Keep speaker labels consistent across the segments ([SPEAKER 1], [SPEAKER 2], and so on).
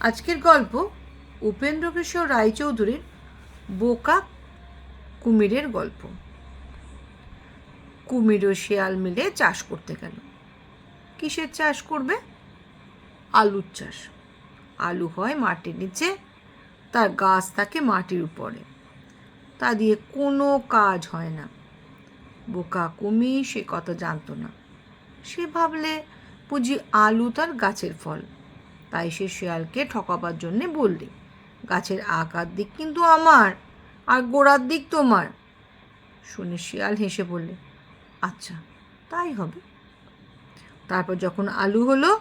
[SPEAKER 1] আজকের গল্প উপেন্দ্র কিশোর রায়চৌধুরীর বোকা কুমিরের গল্প। কুমির ও শেয়াল মিলে চাষ করতে গেল। কিসের চাষ করবে? আলুর চাষ। আলু হয় মাটির নিচে, তার গাছ থাকে মাটির উপরে। তা দিয়ে কোনো কাজ হয় না। বোকা কুমির সে কথা জানতো না। সে ভাবলে, বুঝি আলু তার গাছের ফল। তাই সে শেয়ালকে ঠকাবার জন্যে বললে, গাছের আকার দিক কিন্তু আমার, আর গোড়ার দিক তোমার। শুনে শিয়াল হেসে বললে আচ্ছা তাই হবে। তারপর যখন আলু হলো,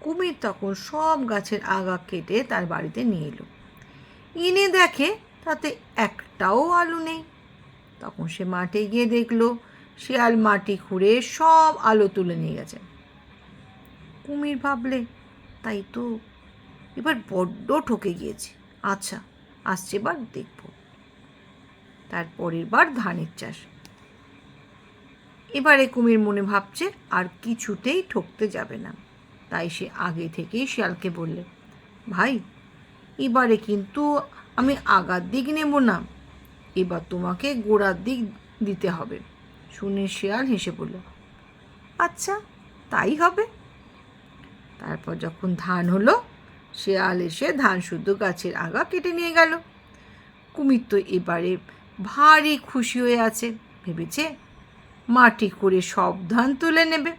[SPEAKER 1] কুমির তখন সব গাছের আগা কেটে তার বাড়িতে নিয়ে এলো। এনে দেখে তাতে একটাও আলু নেই। তখন সে মাঠে গিয়ে দেখল, শিয়াল মাটি খুঁড়ে সব আলো তুলে নিয়ে গেছে। কুমির ভাবলে তাই তো। এবার বড্ড ঠকে গিয়েছে। আচ্ছা আসছে এবার দেখব। তারপরের বার ধানের চাষ। এবারে কুমির মনে ভাবছে আর কিছুতেই ঠকতে যাবে না। তাই সে আগে থেকেই শিয়ালকে বললে, ভাই, এবারে কিন্তু আমি আগার দিক নেব না। এবার তোমাকে গোড়ার দিক দিতে হবে। শুনে শিয়াল হেসে বলল আচ্ছা তাই হবে। তারপর যখন ধান হলো, শেয়াল এসে ধান শুদ্ধ গাছের আগা কেটে নিয়ে গেল। কুমির তো এবারে ভারী খুশি হয়ে আছে। ভেবেছে মাটি খুঁড়ে সব ধান তুলে নেবে।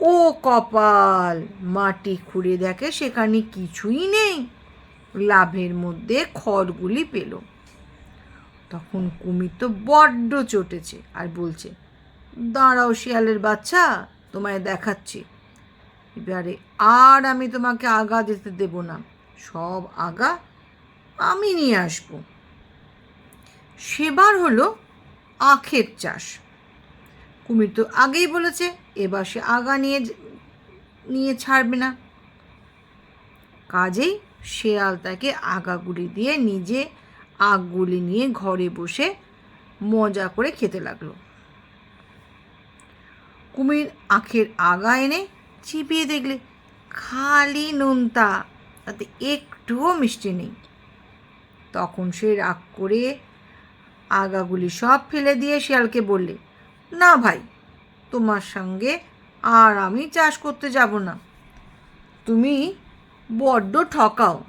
[SPEAKER 1] ও কপাল, মাটি খুঁড়ে দেখে সেখানে কিছুই নেই। লাভের মধ্যে খড়গুলি পেল। তখন কুমির তো বড্ড চটেছে আর বলছে, দাঁড়াও শিয়ালের বাচ্চা, তোমায় দেখাচ্ছি। এবারে আর আমি তোমাকে আগা দিতে দেব না। সব আগা আমি নিয়ে আসব। সেবার হলো আখের চাষ। কুমির তো আগেই বলেছে, এবার সে আগা নিয়ে নিয়ে ছাড়বে না। কাজেই শেয়াল তাকে আগাগুলি দিয়ে নিজে আগগুলি নিয়ে ঘরে বসে মজা করে খেতে লাগল। কুমির আখের আগা এনে চিবিয়ে দেখলে খালি নোনতা, তাতে একটুও মিষ্টি নেই। তখন সে রাগ করে আগাগুলি সব ফেলে দিয়ে শিয়ালকে বললে, না ভাই, তোমার সঙ্গে আর আমি চাষ করতে যাব না। তুমি বড্ড ঠকাও।